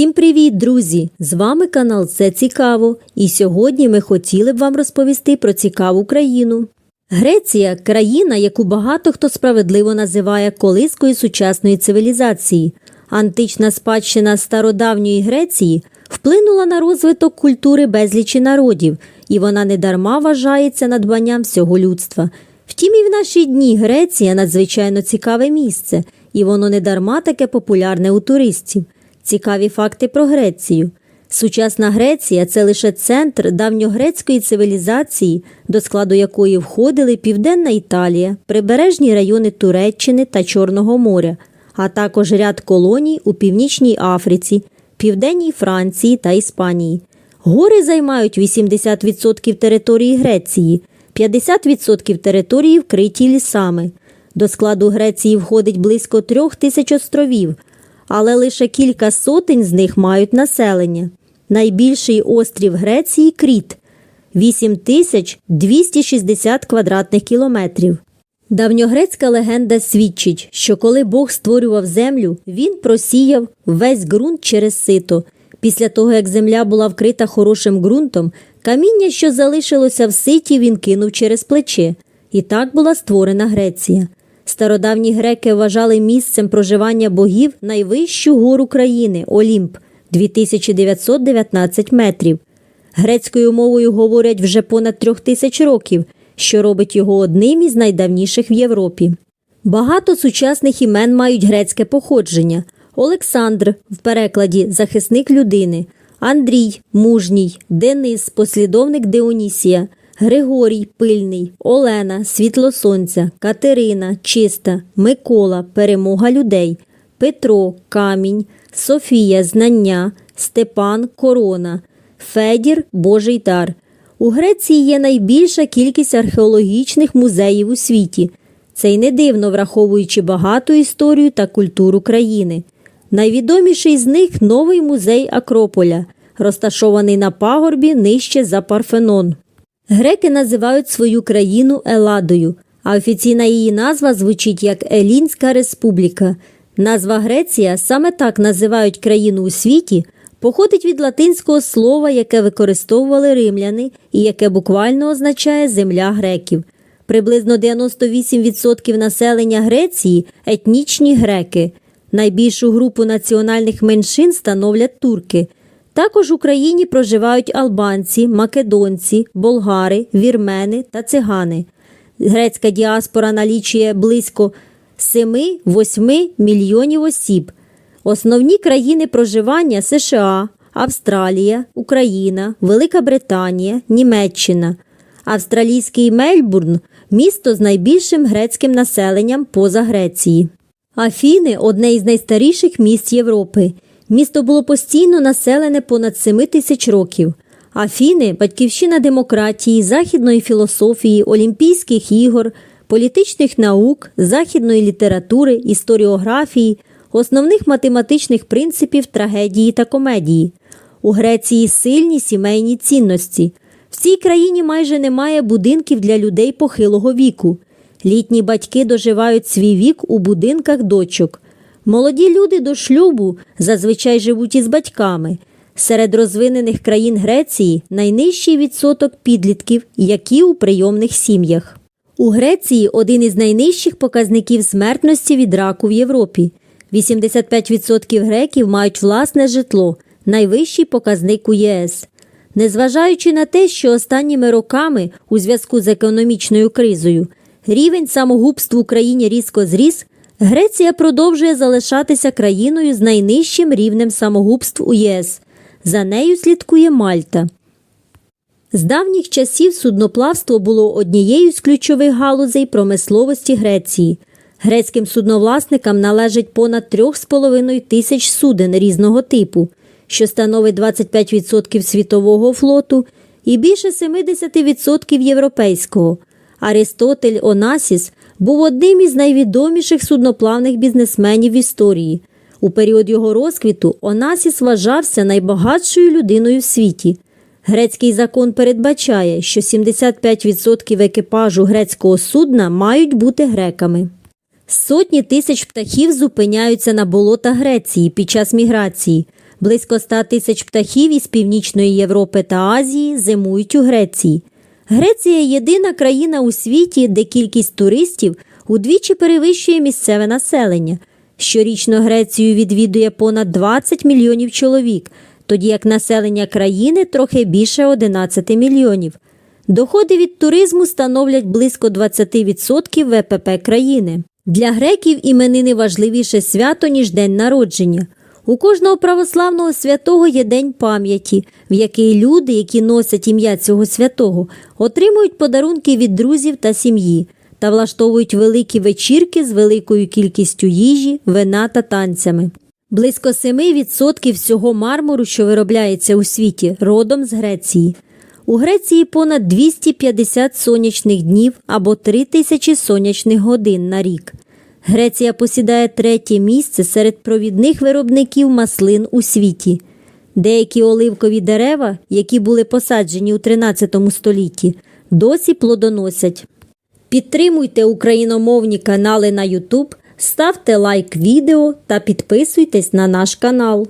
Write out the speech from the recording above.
Всім привіт, друзі! З вами канал Це Цікаво, і сьогодні ми хотіли б вам розповісти про цікаву країну. Греція країна, яку багато хто справедливо називає колискою сучасної цивілізації. Антична спадщина стародавньої Греції вплинула на розвиток культури безлічі народів, і вона недарма вважається надбанням всього людства. Втім, і в наші дні Греція надзвичайно цікаве місце, і воно недарма таке популярне у туристів. Цікаві факти про Грецію. Сучасна Греція це лише центр давньогрецької цивілізації, до складу якої входили Південна Італія, прибережні райони Туреччини та Чорного моря, а також ряд колоній у Північній Африці, Південній Франції та Іспанії. Гори займають 80% території Греції, 50% території вкриті лісами. До складу Греції входить близько трьох тисяч островів, але лише кілька сотень з них мають населення. Найбільший острів Греції Кріт 8260 квадратних кілометрів. Давньогрецька легенда свідчить, що коли Бог створював землю, він просіяв весь ґрунт через сито. Після того, як земля була вкрита хорошим ґрунтом, каміння, що залишилося в ситі, він кинув через плече. І так була створена Греція. Стародавні греки вважали місцем проживання богів найвищу гору країни Олімп 2919 метрів. Грецькою мовою говорять вже понад трьох тисяч років, що робить його одним із найдавніших в Європі. Багато сучасних імен мають грецьке походження. Олександр в перекладі захисник людини, Андрій мужній, Денис послідовник Деонісія, Григорій пильний, Олена світло сонця, Катерина чиста, Микола перемога людей, Петро камінь, Софія знання, Степан корона, Федір Божий дар. У Греції є найбільша кількість археологічних музеїв у світі. Це й не дивно, враховуючи багату історію та культуру країни. Найвідоміший з них новий музей Акрополя, розташований на пагорбі нижче за Парфенон. Греки називають свою країну Еладою, а офіційна її назва звучить як Елінська Республіка. Назва Греція саме так називають країну у світі, походить від латинського слова, яке використовували римляни і яке буквально означає земля греків. Приблизно 98% населення Греції етнічні греки. Найбільшу групу національних меншин становлять турки. Також в Україні проживають албанці, македонці, болгари, вірмени та цигани. Грецька діаспора налічує близько 7-8 мільйонів осіб. Основні країни проживання США, Австралія, Україна, Велика Британія, Німеччина. Австралійський Мельбурн місто з найбільшим грецьким населенням поза Греції. Афіни одне із найстаріших міст Європи. Місто було постійно населене понад 7 тисяч років. Афіни батьківщина демократії, західної філософії, Олімпійських ігор, політичних наук, західної літератури, історіографії, основних математичних принципів трагедії та комедії. У Греції сильні сімейні цінності. В цій країні майже немає будинків для людей похилого віку. Літні батьки доживають свій вік у будинках дочок. Молоді люди до шлюбу зазвичай живуть із батьками. Серед розвинених країн Греції найнижчий відсоток підлітків, які у прийомних сім'ях. У Греції один із найнижчих показників смертності від раку в Європі. 85% греків мають власне житло, найвищий показник у ЄС. Незважаючи на те, що останніми роками, у зв'язку з економічною кризою, рівень самогубств в Україні різко зріс, Греція продовжує залишатися країною з найнижчим рівнем самогубств у ЄС. За нею слідкує Мальта. З давніх часів судноплавство було однією з ключових галузей промисловості Греції. Грецьким судновласникам належить понад 3,5 тисяч суден різного типу, що становить 25% світового флоту і більше 70% європейського. Аристотель Онасіс був одним із найвідоміших судноплавних бізнесменів в історії. У період його розквіту Онасіс вважався найбагатшою людиною в світі. Грецький закон передбачає, що 75% екіпажу грецького судна мають бути греками. Сотні тисяч птахів зупиняються на болотах Греції під час міграції. Близько 100 тисяч птахів із Північної Європи та Азії зимують у Греції. Греція єдина країна у світі, де кількість туристів удвічі перевищує місцеве населення. Щорічно Грецію відвідує понад 20 мільйонів чоловік, тоді як населення країни трохи більше 11 мільйонів. Доходи від туризму становлять близько 20% ВПП країни. Для греків іменини важливіше свято, ніж день народження. У кожного православного святого є день пам'яті, в який люди, які носять ім'я цього святого, отримують подарунки від друзів та сім'ї та влаштовують великі вечірки з великою кількістю їжі, вина та танцями. Близько 7% всього мармуру, що виробляється у світі, родом з Греції. У Греції понад 250 сонячних днів або 3000 сонячних годин на рік. Греція посідає третє місце серед провідних виробників маслин у світі. Деякі оливкові дерева, які були посаджені у 13 столітті, досі плодоносять. Підтримуйте україномовні канали на YouTube, ставте лайк відео та підписуйтесь на наш канал.